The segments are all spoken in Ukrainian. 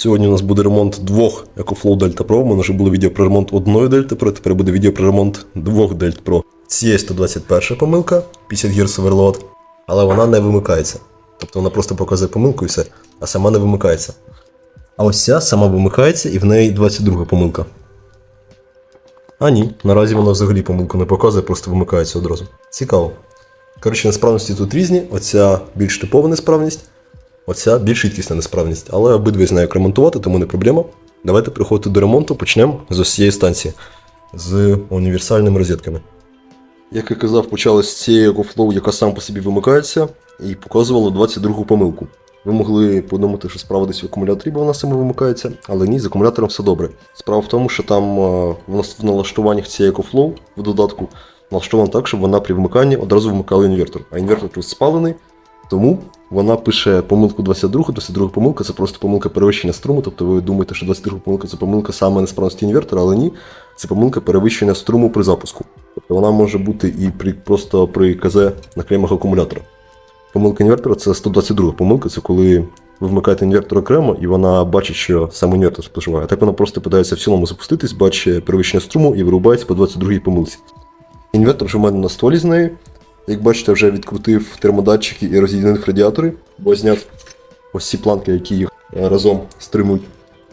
Сьогодні у нас буде ремонт двох EcoFlow Delta Pro. У мене вже було відео про ремонт одної Delta Pro, тепер буде відео про ремонт двох Delta Pro. Цієї 121 помилка, 50 Hz overload, але вона не вимикається. Тобто вона просто показує помилку і все, а сама не вимикається. А ось ця сама вимикається і в неї 22 помилка. А ні, наразі вона взагалі помилку не показує, просто вимикається одразу. Цікаво. Коротше, несправності тут різні. Оця більш типова несправність, оця більш рідкісна несправність. Але обидві знаю як ремонтувати, тому не проблема. Давайте переходити до ремонту. Почнемо з ось цієї станції з універсальними розетками. Як я казав, почали з цієї EcoFlow, яка сам по собі вимикається, і показувала 22-гу помилку. Ви могли подумати, що справа десь в акумуляторі, бо вона саме вимикається, але ні, з акумулятором все добре. Справа в тому, що там е, в нас- в налаштуваннях цієї EcoFlow в додатку налаштовано так, щоб вона при вмиканні одразу вмикала інвертор. А інвертор тут спалений, тому вона пише помилку 22, 22 помилка це просто помилка перевищення струму. Тобто ви думаєте, що 22 помилка це помилка саме несправності інвертора, але ні, це помилка перевищення струму при запуску. Тобто вона може бути і при просто при КЗ на клеймах акумулятора. Помилка інвертора це 122 помилка, це коли ви вмикаєте інвертор окремо, і вона бачить, що сам інвертор споживає. Так вона просто питається в цілому запуститись, бачить перевищення струму і вирубається по 22 помилці. Інвертор вже в мене на столі з нею. Як бачите, вже відкрутив термодатчики і роз'єднав радіатори, бо зняв ось ці планки, які їх е, разом стримують.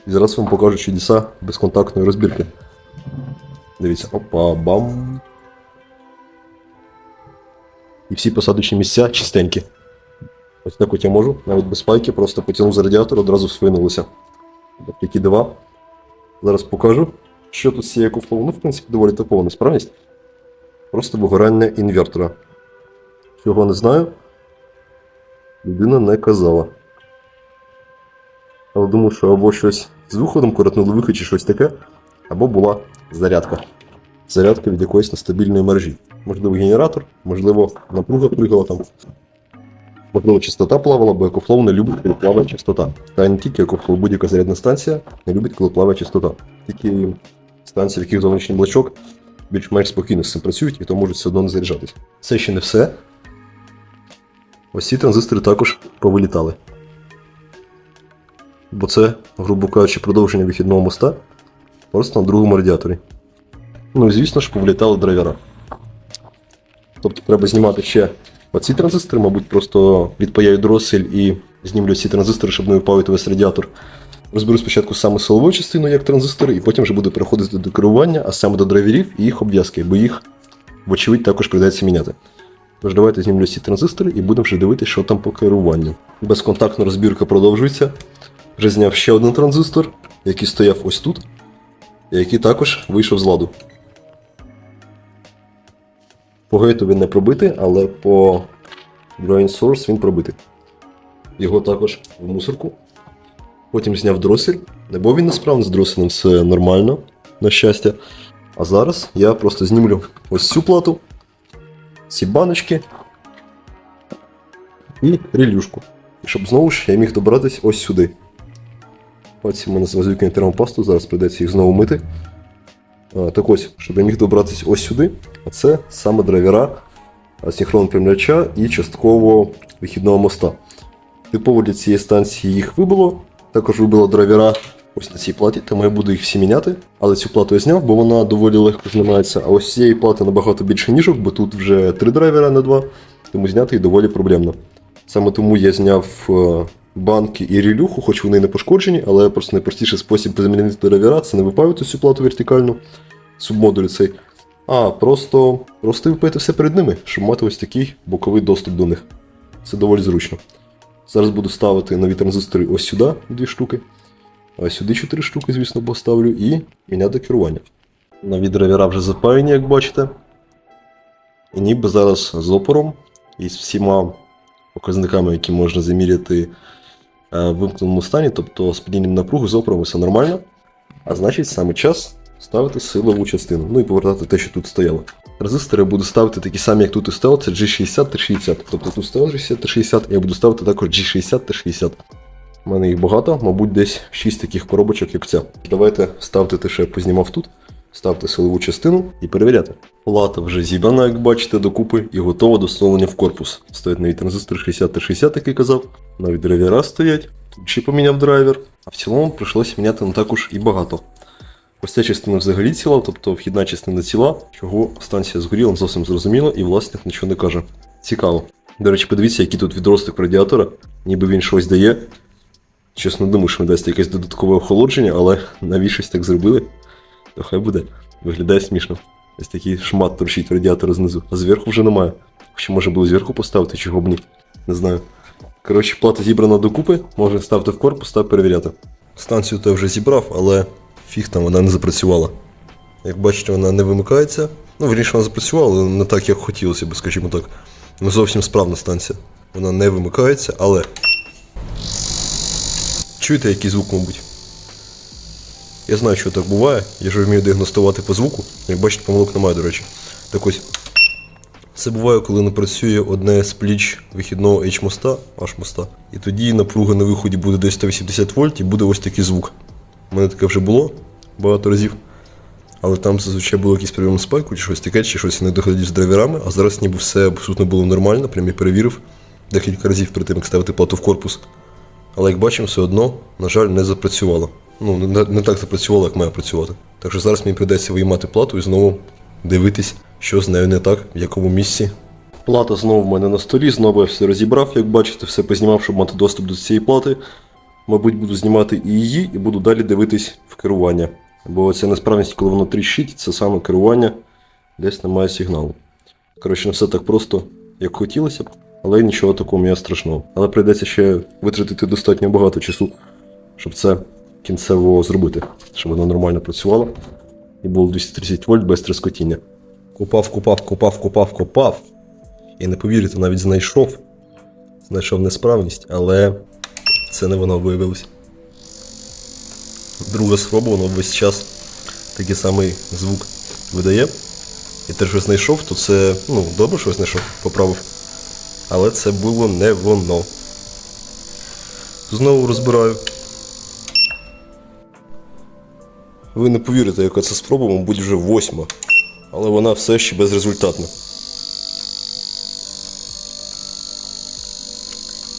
І зараз вам покажу чудеса безконтактної розбірки. Дивіться, опа, бам. І всі посадочні місця чистенькі. Ось так от я можу, навіть без пайки, просто потягнув за радіатор, одразу свинулося. Так, які дива. Зараз покажу, що тут з цією. Ну, в принципі, доволі типова несправність. Просто вигорання інвертора. Чого не знаю. Людина не казала. Але думаю, що або щось з виходом коротнули вихід чи щось таке, або була зарядка. Зарядка від якоїсь нестабільної мережі. Можливо, генератор, можливо, напруга пригала там. Можливо, частота плавала, бо екофлоу не любить, коли плаває частота. Та не тільки екофлоу, будь-яка зарядна станція не любить, коли плаває частота. Тільки станції, в яких зовнішній блочок більш-менш спокійно з цим працюють і то можуть все одно не заряджатись. Це ще не все. Ось ці транзистори також повилітали. Бо це, грубо кажучи, продовження вихідного моста просто на другому радіаторі. Ну і звісно ж, повилітали драйвера. Тобто треба знімати ще оці транзистори, мабуть, просто відпаяю дросель і знімлю ці транзистори, щоб не випавити весь радіатор. Розберу спочатку саме силову частину, як транзистори, і потім вже буду переходити до керування, а саме до драйверів і їх обв'язки, бо їх, вочевидь, також прийдеться міняти. Тож давайте знімлю ці транзистори і будемо вже дивитися, що там по керуванню. Безконтактна розбірка продовжується. Вже зняв ще один транзистор, який стояв ось тут, і який також вийшов з ладу. По гейту він не пробитий, але по Drain Source він пробитий. Його також в мусорку. Потім зняв дросель. Не був він несправний з дроселем, все нормально, на щастя. А зараз я просто знімлю ось цю плату, ці баночки і релюшку. Щоб знову ж я міг добратися ось сюди. Ось у мене звазюки термопасту, зараз прийдеться їх знову мити. А, так ось, щоб я міг добратися ось сюди, а це саме драйвера синхронного приймача і частково вихідного моста. Типово для цієї станції їх вибило. Також вибило драйвера ось на цій платі, тому я буду їх всі міняти. Але цю плату я зняв, бо вона доволі легко знімається. А ось цієї плати набагато більше ніжок, бо тут вже три драйвера на два, тому зняти їх доволі проблемно. Саме тому я зняв е, банки і релюху, хоч вони не пошкоджені, але просто найпростіший спосіб замінити драйвера це не випаювати цю плату вертикальну, субмодуль цей, а просто, просто випаяти все перед ними, щоб мати ось такий боковий доступ до них. Це доволі зручно. Зараз буду ставити нові транзистори ось сюди, дві штуки. А сюди чотири штуки, звісно, поставлю, і міняти керування. Нові драйвера вже запаяні, як бачите. І ніби зараз з опором і з всіма показниками, які можна заміряти е, в вимкненому стані, тобто з падінням напруги з опором все нормально. А значить, саме час ставити силову частину. Ну і повертати те, що тут стояло. Резистори буду ставити такі самі, як тут і стояло, це G60 та 60. Тобто тут стояло G60 та 60, я буду ставити також G60 та 60. У мене їх багато, мабуть, десь 6 таких коробочок, як ця. Давайте ставте те, що я познімав тут, ставте силову частину і перевіряти. Плата вже зібрана, як бачите, докупи і готова до встановлення в корпус. Стоять нові транзистори 60 та 60, як я казав. Нові драйвера стоять. Ще поміняв драйвер, а в цілому прийшлося міняти не також і багато. Ось ця частина взагалі ціла, тобто вхідна частина ціла, чого станція згоріла, зовсім зрозуміло, і власник нічого не каже. Цікаво. До речі, подивіться, який тут відросток радіатора, ніби він щось дає. Чесно думаю, що він дасть якесь додаткове охолодження, але навіщось так зробили, то хай буде. Виглядає смішно. Ось такий шмат торчить радіатора знизу, а зверху вже немає. Хоча може було зверху поставити, чого б ні. Не знаю. Коротше, плата зібрана докупи, можна ставити в корпус та перевіряти. Станцію то я вже зібрав, але фіг там вона не запрацювала. Як бачите, вона не вимикається. Ну, вірніше, вона запрацювала, але не так, як хотілося б, скажімо так. Не зовсім справна станція. Вона не вимикається, але. Чуєте, який звук, мабуть? Я знаю, що так буває. Я ж вмію діагностувати по звуку. Як бачите, помилок немає, до речі. Так ось. Це буває, коли не працює одне з пліч вихідного H-моста, H-моста. І тоді напруга на виході буде десь 180 вольт і буде ось такий звук. У мене таке вже було багато разів. Але там зазвичай було якийсь прийом спайку, чи щось таке, чи щось не доходив з драйверами, а зараз ніби все абсолютно було нормально, прям я перевірив декілька разів перед тим, як ставити плату в корпус. Але як бачимо, все одно, на жаль, не запрацювало. Ну, не, не так запрацювало, як має працювати. Так що зараз мені прийдеться виймати плату і знову дивитись, що з нею не так, в якому місці. Плата знову в мене на столі, знову я все розібрав, як бачите, все познімав, щоб мати доступ до цієї плати. Мабуть, буду знімати і її, і буду далі дивитись в керування. Бо ця несправність, коли воно тріщить, це саме керування, десь немає сигналу. Коротше, не все так просто, як хотілося б, але нічого такого мені страшного. Але прийдеться ще витратити достатньо багато часу, щоб це кінцево зробити, щоб воно нормально працювало. І було 230 вольт без трескотіння. Купав, купав, купав, купав, купав. І не повірите, навіть знайшов. Знайшов несправність, але це не воно виявилось. Друга спроба, воно весь час такий самий звук видає. І те, що знайшов, то це, ну, добре, що знайшов, поправив. Але це було не воно. Знову розбираю. Ви не повірите, яка це спроба, мабуть, вже восьма. Але вона все ще безрезультатна.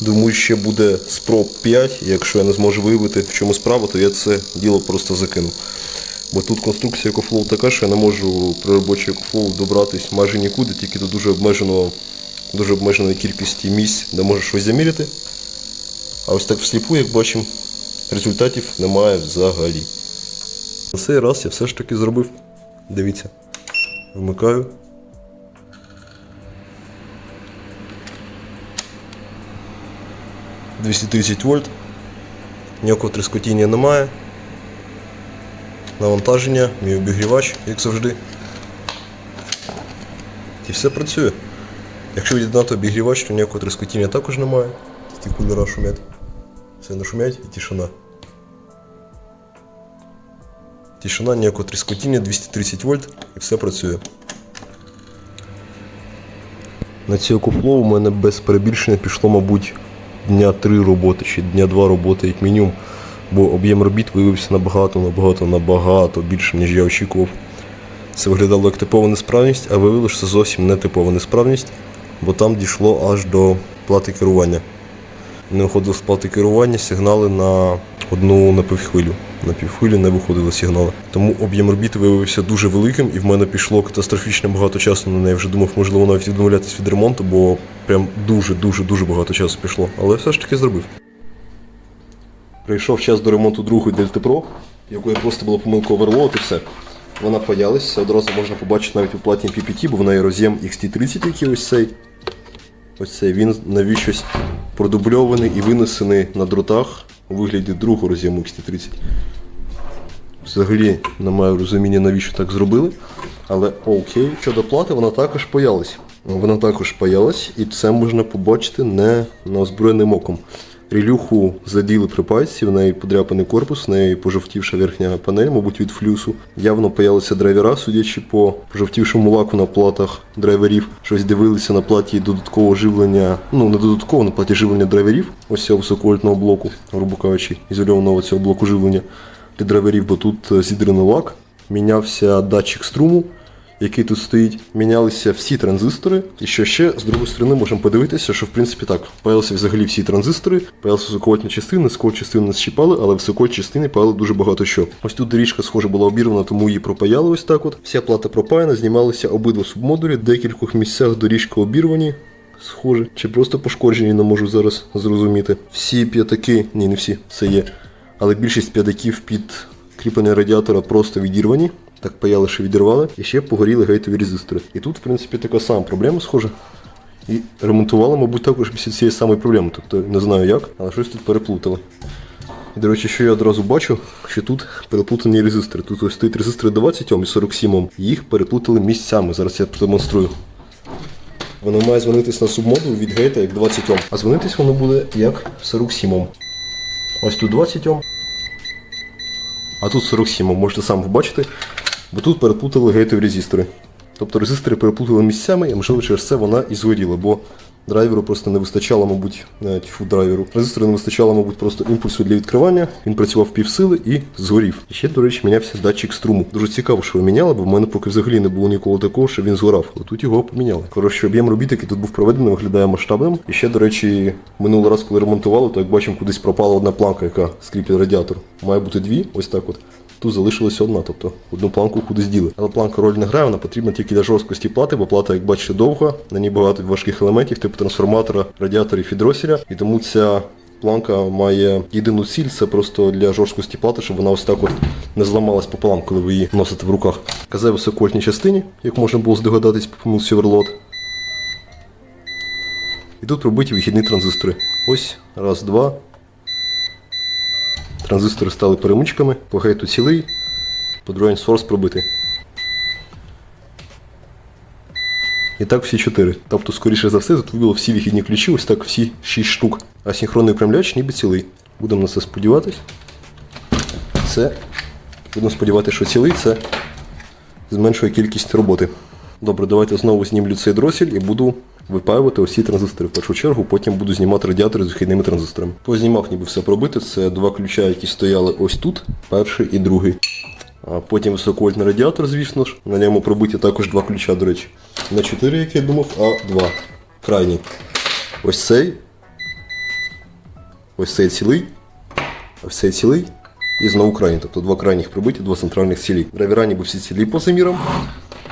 Думаю, ще буде спроб 5, і якщо я не зможу виявити, в чому справа, то я це діло просто закину. Бо тут конструкція EcoFlow така, що я не можу при робочій EcoFlow добратись майже нікуди, тільки до дуже обмеженого, дуже обмеженої кількості місць, де можеш щось заміряти. А ось так всліпу, як бачимо, результатів немає взагалі. На цей раз я все ж таки зробив. Дивіться. Вмикаю. – 230 вольт. Ніякого тріскотіння немає. Навантаження, мій обігрівач, як завжди. І все працює. Якщо від'єднати обігрівач, то ніякого тріскотіння також немає. Ті кулера шумять. Все не шумять і тишина. Тишина, ніякого тріскотіння, 230 вольт і все працює. На цю екофлоу у мене без перебільшення пішло, мабуть, дня 3 роботи чи дня 2 роботи як мінімум, бо об'єм робіт виявився набагато, набагато, набагато більше, ніж я очікував. Це виглядало як типова несправність, а виявилося, що це зовсім не типова несправність, бо там дійшло аж до плати керування. Не виходило з плати керування сигнали на одну напівхвилю. На півхвилі не виходили сигнали. Тому об'єм робіт виявився дуже великим, і в мене пішло катастрофічно багато часу на неї. Вже думав, можливо, навіть відмовлятися від ремонту, бо прям дуже-дуже дуже багато часу пішло. Але все ж таки зробив. Прийшов час до ремонту другої Delta Pro, якої просто було помилка оверлоад і все. Вона паялась, одразу можна побачити навіть у платі PPT, бо в неї роз'єм XT30, який ось цей. Ось цей він навіщось продубльований і винесений на дротах у вигляді другого роз'єму XT30. Взагалі не маю розуміння, навіщо так зробили. Але окей, щодо плати, вона також паялась. Вона також паялась, і це можна побачити не неозброєним оком. Рілюху заділи при пайці, в неї подряпаний корпус, в неї пожовтівша верхня панель, мабуть, від флюсу. Явно паялися драйвера, судячи по пожовтівшому лаку на платах драйверів. Щось дивилися на платі додаткового живлення, ну не додатково на платі живлення драйверів, ось цього високовольтного блоку, грубо кажучи, ізольованого цього блоку живлення для драйверів, бо тут е, зідраний лак, мінявся датчик струму який тут стоїть, мінялися всі транзистори. І що ще з другої сторони можемо подивитися, що в принципі так, паялися взагалі всі транзистори, паялися високовольтні частини, низьковольтні частини не щіпали, але високовольтні частини паяли дуже багато що. Ось тут доріжка, схоже, була обірвана, тому її пропаяли ось так от. Вся плата пропаяна, знімалися обидва субмодулі, в декількох місцях доріжки обірвані. Схоже, чи просто пошкоджені, не можу зараз зрозуміти. Всі п'ятаки, ні, не всі, це є. Але більшість п'ятаків під кріплення радіатора просто відірвані. Так паяли, що відірвали. І ще погоріли гейтові резистори. І тут, в принципі, така сама проблема схожа. І ремонтували, мабуть, також після цієї самої проблеми. Тобто не знаю як, але щось тут переплутали. І, до речі, що я одразу бачу, що тут переплутані резистори. Тут ось стоїть резистори 20 Ом і 47 Ом. Їх переплутали місцями. Зараз я продемонструю. Воно має дзвонитись на субмодул від гейта як 20 Ом. А дзвонитись воно буде як 47 Ом. Ось тут 20 Ом. А тут 47 Ом. Можете сам побачити. Бо тут переплутали гейтові резистори. Тобто резистори переплутали місцями, і можливо через це вона і згоріла, бо драйверу просто не вистачало, мабуть, навіть фу драйверу. Резистору не вистачало, мабуть, просто імпульсу для відкривання. Він працював півсили і згорів. І ще, до речі, мінявся датчик струму. Дуже цікаво, що ви міняли, бо в мене поки взагалі не було ніколи такого, що він згорав. Але тут його поміняли. Коротше, об'єм робіт, який тут був проведений, виглядає масштабним. І ще, до речі, минулий раз, коли ремонтували, то як бачимо, кудись пропала одна планка, яка скріплює радіатор. Має бути дві, ось так от. Тут залишилася одна, тобто одну планку кудись діли. Але планка роль не грає, вона потрібна тільки для жорсткості плати, бо плата, як бачите, довга, на ній багато важких елементів, типу трансформатора, радіаторів і дросіля. І тому ця планка має єдину ціль, це просто для жорсткості плати, щоб вона ось так от не зламалась пополам, коли ви її носите в руках. Казе високольтній частині, як можна було здогадатись по помилці оверлот. І тут пробиті вихідні транзистори. Ось, раз, два. Транзистори стали перемичками, по гейту цілий, по drawing source пробитий. І так всі чотири. Тобто, скоріше за все, було всі вихідні ключі, ось так всі 6 штук. А синхронний управляч ніби цілий. Будемо на це сподіватись. Це. Будемо сподіватися, що цілий це зменшує кількість роботи. Добре, давайте знову знімлю цей дросель і буду випаювати усі транзистори в першу чергу, потім буду знімати радіатори з вихідними транзисторами. Познімав ніби все пробити. Це два ключа, які стояли ось тут, перший і другий. Потім високовольтний радіатор, звісно ж. На ньому пробиті також два ключа, до речі. Не 4, як я думав, а 2. Крайній. Ось цей. Ось цей цілий. Ось цей цілий. І знову крайній. Тобто два крайніх пробиті, два центральних цілі. Драйвера ніби всі цілі по замірам.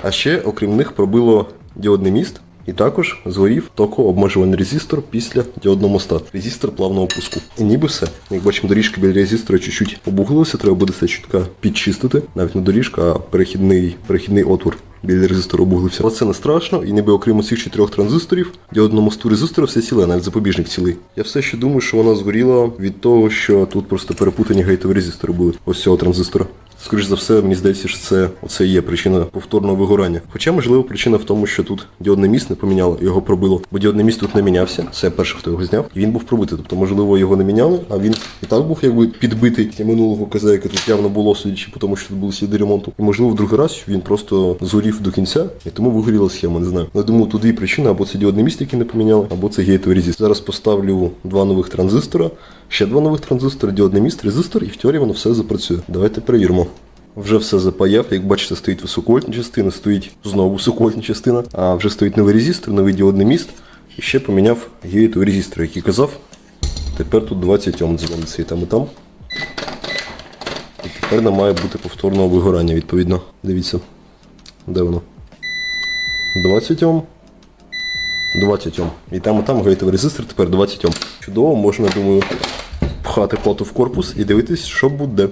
А ще, окрім них, пробило діодний міст. І також згорів токообмежувальний резистор після діодного моста. Резистор плавного пуску. І ніби все. Як бачимо, доріжки біля резистора чуть-чуть обуглилися, треба буде це чутка підчистити. Навіть не доріжка, а перехідний, перехідний отвор. Біля резистора обуглився. Але це не страшно, і ніби окрім цих чотирьох транзисторів, діодного мосту резистора все ціле, навіть запобіжник цілий. Я все ще думаю, що вона згоріла від того, що тут просто перепутані гейтові резистори були. Ось цього транзистора. Скоріше за все, мені здається, що це оце є причина повторного вигорання. Хоча, можливо, причина в тому, що тут діодний міст не поміняло, його пробило. Бо діодний міст тут не мінявся. Це перший, хто його зняв, і він був пробитий. Тобто, можливо, його не міняли, а він і так був якби підбитий минулого КЗ, яке тут явно було, судячи тому, що тут були сліди ремонту. І можливо, в другий раз він просто згорів до кінця, і тому вигоріла схема, не знаю. Але думаю, тут дві причини: або це діодний міст, який не поміняли, або це гейтовий резистор. Зараз поставлю два нових транзистора, ще два нових транзистора, діодний міст, резистор, і в теорії воно все запрацює. Давайте перевіримо. Вже все запаяв, як бачите, стоїть високовольтна частина, стоїть знову високовольтна частина, а вже стоїть новий резистор, новий діодний міст. І ще поміняв гейтовий резистор, який казав. Тепер тут 20 Ом дзвониться і там, і там. І тепер не має бути повторного вигорання, відповідно. Дивіться. Де воно? 20 Ом. 20 Ом. І там, і там гейтовий резистор, тепер 20 Ом. Чудово, можна, думаю, пхати плату в корпус і дивитись, що буде.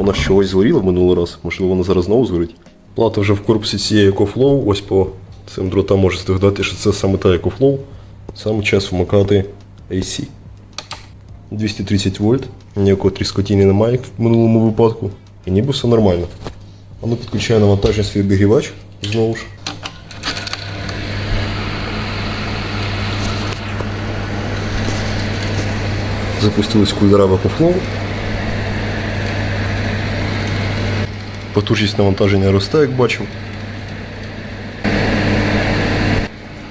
Вона чогось згоріла в минулий раз, можливо, вона зараз знову згорить. Плата вже в корпусі цієї EcoFlow, ось по цим дротам може здогадати, що це саме та EcoFlow. Саме час вмикати AC. 230 вольт, ніякого тріскотіння немає, як в минулому випадку. І ніби все нормально. Воно підключає навантаження свій обігрівач знову ж. Запустились в Потужність навантаження росте, як бачимо.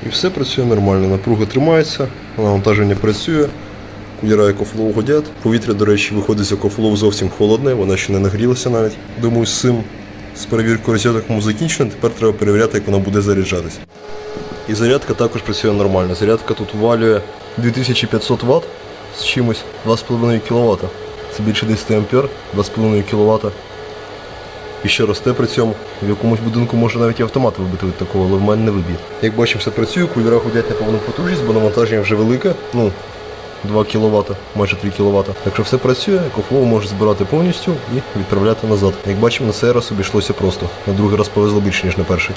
І все працює нормально. Напруга тримається, навантаження працює, кулера EcoFlow годять. Повітря, до речі, виходить з EcoFlow зовсім холодне, вона ще не нагрілася навіть. Думаю, з цим З перевіркою розеток му закінчено, тепер треба перевіряти, як воно буде заряджатись. І зарядка також працює нормально. Зарядка тут валює 2500 Вт з чимось 2,5 кВт. Це більше 10 ампер, 2,5 кВт. І ще росте при цьому. В якомусь будинку може навіть і автомат вибити від такого, але в мене не виб'є. Як бачимо, все працює, кулера ходять на повну потужність, бо навантаження вже велике. Ну, 2 кВт, майже 3 кВт. Так що все працює, кофлоу може збирати повністю і відправляти назад. Як бачимо, на цей раз обійшлося просто. На другий раз повезло більше, ніж на перший.